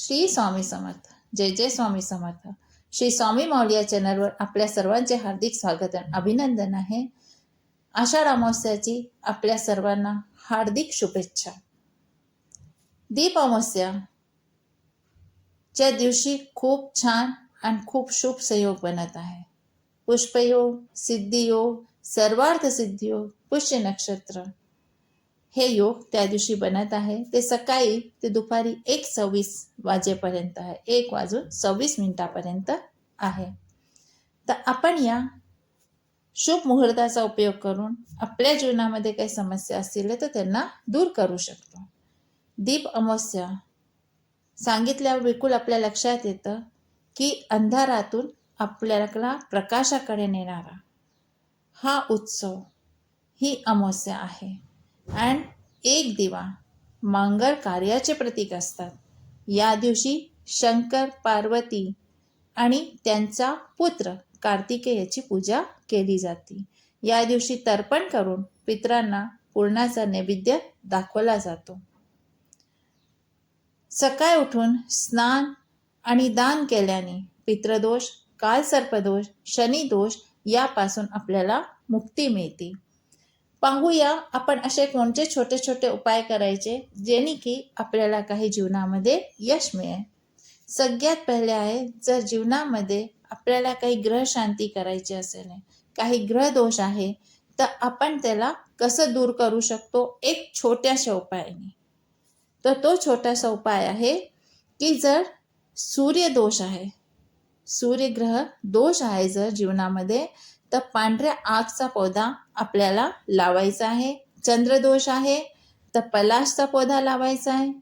श्री स्वामी समर्थ. जय जय स्वामी समर्थ. श्री स्वामी माऊली या चॅनलवर आपल्या सर्वांचे हार्दिक स्वागत आणि अभिनंदन आहे. आषाढ अमावस्याची आपल्या सर्वांना हार्दिक शुभेच्छा. दीप अमावस्या. च्या दिवशी खूप छान आणि खूप शुभ संयोग बनत आहे. पुष्पयोग, सिद्धियोग, सर्वार्थ सिद्धियोग, पुष्य नक्षत्र. हे योग त्या दिवशी बनत आहे. ते सकाळी ते दुपारी एक सव्वीस वाजेपर्यंत आहे. एक वाजून सव्वीस मिनिटापर्यंत आहे. तर आपण या शुभ मुहूर्ताचा उपयोग करून आपल्या जीवनामध्ये काही समस्या असतील तर त्यांना दूर करू शकतो. दीप अमावस्या सांगितल्यावर बिलकुल आपल्या लक्षात येतं की अंधारातून आपल्याला प्रकाशाकडे नेणारा हा उत्सव ही अमावस्या आहे. अँड एक दिवा मांगळ कार्याचे प्रतीक असतात. या दिवशी शंकर पार्वती आणि त्यांचा पुत्र कार्तिकेयाची पूजा केली जाते. या दिवशी तर्पण करून पितरांना पूर्णाचा नैवेद्य दाखवला जातो. सकाळी उठून स्नान आणि दान केल्याने पितृदोष कालसर्पदोष शनिदोष यापासून आपल्याला मुक्ती मिळते. पाहूया आपण असे कोणते छोटे छोटे उपाय करायचे जेणे की आपल्याला काही जीवनामध्ये यश मिळेल. सगळ्यात पहिले आहे जर जीवनामध्ये आपल्याला काही ग्रह शांती करायची असेल काही ग्रह दोष आहे तर आपण त्याला कसं दूर करू शकतो? एक छोट्याशा उपायाने. तर तो छोटासा उपाय आहे की जर सूर्य दोष आहे सूर्यग्रह दोष आहे जर जीवनामध्ये तर पांढऱ्या आगचा पौधा आपल्याला लावायचा आहे. चंद्रदोष आहे तर पलाशचा पौधा लावायचा आहे.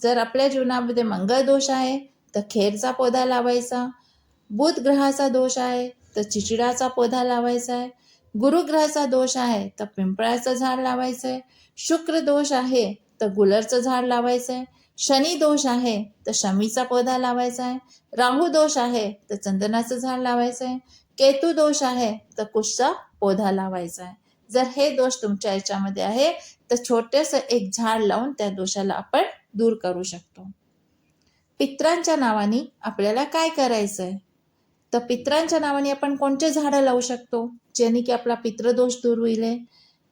जर आपल्या जीवनामध्ये मंगळ दोष आहे तर खेरचा पौधा लावायचा. बुध ग्रहाचा दोष आहे तर चिचिडाचा पौधा लावायचा आहे. गुरुग्रहाचा दोष आहे तर पिंपळाचं झाड लावायचं आहे. शुक्र दोष आहे तर गुलरचं झाड लावायचं आहे. शनी दोष आहे तर शमीचा पौधा लावायचा आहे. राहू दोष आहे तर चंदनाचं झाड लावायचं आहे. केतू दोष आहे तर कुशचा पौधा लावायचा आहे. जर हे दोष तुमच्या याच्यामध्ये आहे तर छोटेस एक झाड लावून त्या दोषाला आपण दूर करू शकतो. पित्रांच्या नावाने आपल्याला काय करायचं आहे तर पित्रांच्या नावाने आपण कोणते झाडं लावू शकतो? ज्याने की आपला पितृदोष दूर होईल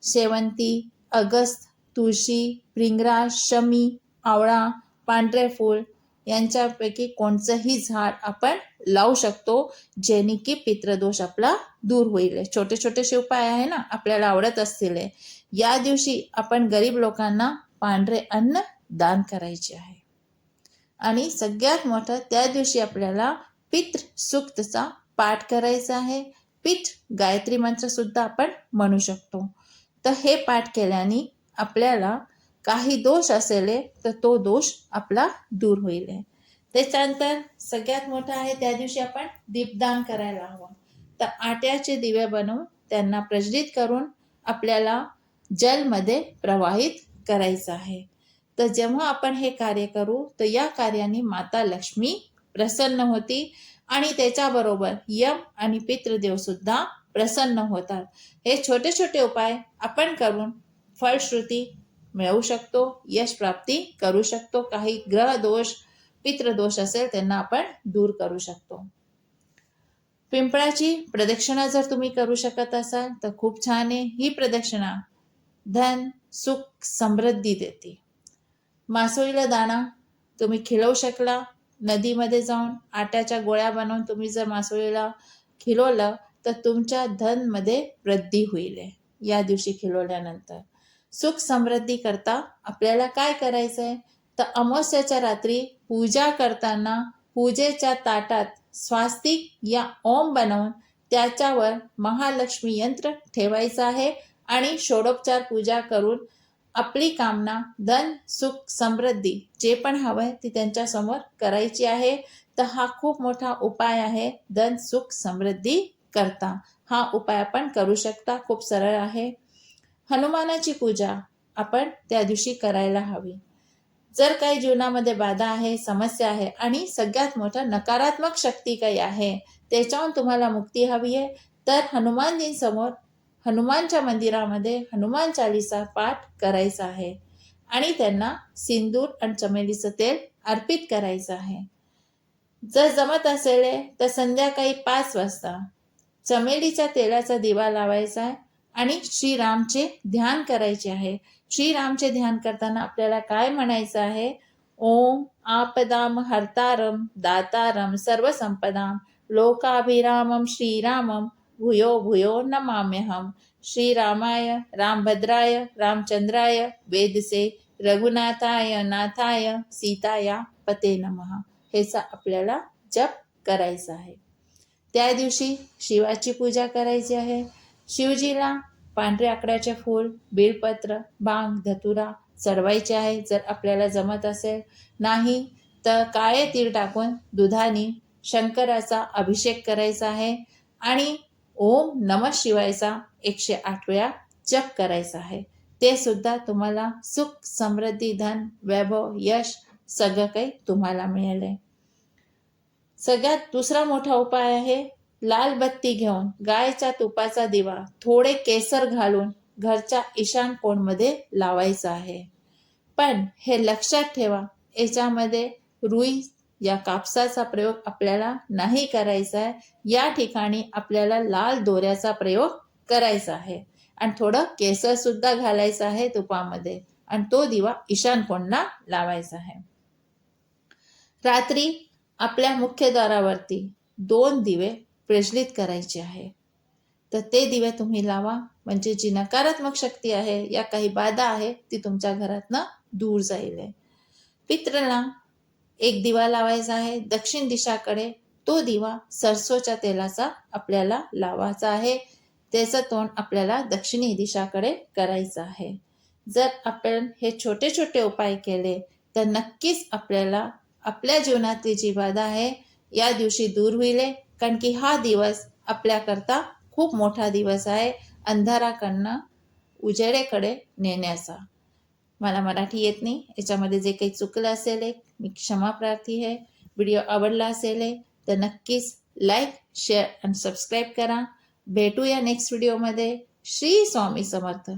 शेवंती अगस्त तुळशी प्रिंगराज शमी आवळा पांढरे फूल यांच्यापैकी कोणचंही झाड आपण लावू शकतो जेणे की पितृदोष आपला दूर होईल. छोटे छोटेसे उपाय आहे ना आपल्याला आवडत असतील. या दिवशी आपण गरीब लोकांना पांढरे अन्न दान करायचे आहे. आणि सगळ्यात मोठं त्या दिवशी आपल्याला पितृ सुक्तचा पाठ करायचा आहे. पीठ गायत्री मंत्र सुद्धा आपण म्हणू शकतो. तर हे पाठ केल्याने आपल्याला काही दोष असेल तर तो दोष आपला दूर होईल. त्याच्यानंतर सगळ्यात मोठा आहे त्या दिवशी आपण दीपदान करायला हवं. तर आट्याचे दिवे बनवून त्यांना प्रज्वलित करून आपल्याला जलमध्ये प्रवाहित करायचं आहे. तर जेव्हा आपण हे कार्य करू तर या कार्याने माता लक्ष्मी प्रसन्न होती आणि त्याच्याबरोबर यम आणि पितृदेव सुद्धा प्रसन्न होतात. हे छोटे छोटे उपाय आपण करून फळश्रुती मिळवू शकतो यश प्राप्ती करू शकतो. काही ग्रह दोष पितृदोष असेल त्यांना आपण दूर करू शकतो. पिंपळाची प्रदक्षिणा जर तुम्ही करू शकत असाल तर खूप छान आहे. ही प्रदक्षिणा धन सुख समृद्धी देते. मासोळीला दाणा तुम्ही खिळवू शकला नदीमध्ये जाऊन आट्याच्या गोळ्या बनवून तुम्ही जर मासोळीला खिलवलं तर तुमच्या धनमध्ये वृद्धी होईल. या दिवशी खिलवल्यानंतर. सुख समृद्धी करता आपल्याला काय करायचं आहे तर अमावस्याच्या रात्री पूजा करताना पूजेच्या ताटात स्वास्तिक या ओम बनवून त्याच्यावर महालक्ष्मी यंत्र ठेवायचं आहे आणि षोडोपचार पूजा करून आपली कामना धन सुख समृद्धी जे पण हवंय ती त्यांच्यासमोर करायची आहे. तर हा खूप मोठा उपाय आहे धन सुख समृद्धी करता. हा उपाय आपण करू शकता. खूप सरळ आहे. हनुमानाची पूजा आपण त्या दिवशी करायला हवी. जर काही जीवनामध्ये बाधा आहे समस्या आहे आणि सगळ्यात मोठा नकारात्मक शक्ती काही आहे त्याच्याहून तुम्हाला मुक्ती हवी आहे तर हनुमानजींसमोर हनुमानच्या मंदिरामध्ये हनुमान चालीसा पाठ करायचा आहे आणि त्यांना सिंदूर आणि चमेलीचं तेल अर्पित करायचं आहे. जर जमत असेल तर संध्याकाळी पाच वाजता चमेलीच्या तेलाचा दिवा लावायचा आहे आणि श्रीरामचे ध्यान करायचे आहे. श्रीरामचे ध्यान करताना आपल्याला काय म्हणायचं आहे? ओम आपदाम हर्तारम दातारम सर्वसंपदाम लोकाभिरामम श्रीरामम भूयो भूयो नमाम्यहम. श्रीरामाय रामभद्राय रामचंद्राय वेदसे रघुनाथाय नाथाय सीताया पते नमः. हेचा आपल्याला जप करायचा आहे. त्या दिवशी शिवाची पूजा करायची आहे. शिवजीला पांढरे आकड्याचे फूल बेलपत्र बांग धतुरा चढवायचे आहे. जर आपल्याला जमत असेल नाही तर काळे तीळ टाकून दुधाने शंकराचा अभिषेक करायचा आहे आणि ओम नम शिवायचा एकशे आठ वेळा जप करायचा आहे. ते सुद्धा तुम्हाला सुख समृद्धी धन वैभव यश सगळं काही तुम्हाला मिळेल. आहे सगळ्यात दुसरा मोठा उपाय आहे लाल बत्ती घेऊन गायच्या तुपाचा दिवा थोडे केसर घालून घरच्या ईशान कोणमध्ये लावायचा आहे. पण हे लक्षात ठेवा याच्यामध्ये रुई या कापसाचा प्रयोग आपल्याला नाही करायचा आहे. या ठिकाणी आपल्याला लाल दोऱ्याचा प्रयोग करायचा आहे. आणि थोडं केसर सुद्धा घालायचं आहे तुपामध्ये आणि तो दिवा ईशान कोणला लावायचा आहे. रात्री आपल्या मुख्यद्वारावरती दोन दिवे प्रज्वलित करायचे आहे. तर ते दिवे तुम्ही लावा. म्हणजे जी नकारात्मक शक्ती आहे या काही बाधा आहे ती तुमच्या घरातनं दूर जाईल. पित्रला एक दिवा लावायचा आहे. दक्षिण दिशाकडे तो दिवा सरसोच्या तेलाचा आपल्याला लावायचा आहे. त्याचं तोंड आपल्याला दक्षिणी दिशाकडे करायचं आहे. जर आपण हे छोटे छोटे उपाय केले तर नक्कीच आपल्याला आपल्या जीवनातली जी बाधा आहे या दिवशी दूर होईल. कारण की हा दिवस आपल्याकरता खूप मोठा दिवस आहे. अंधाराकडनं उजेडेकडे नेण्याचा. मला मराठी येत नाही. याच्यामध्ये जे काही चुकलं असेल एक मी क्षमा प्रार्थी आहे. व्हिडिओ आवडला असेल तर नक्कीच लाईक शेअर आणि सबस्क्राईब करा. भेटूया नेक्स्ट व्हिडिओमध्ये श्री स्वामी समर्थ.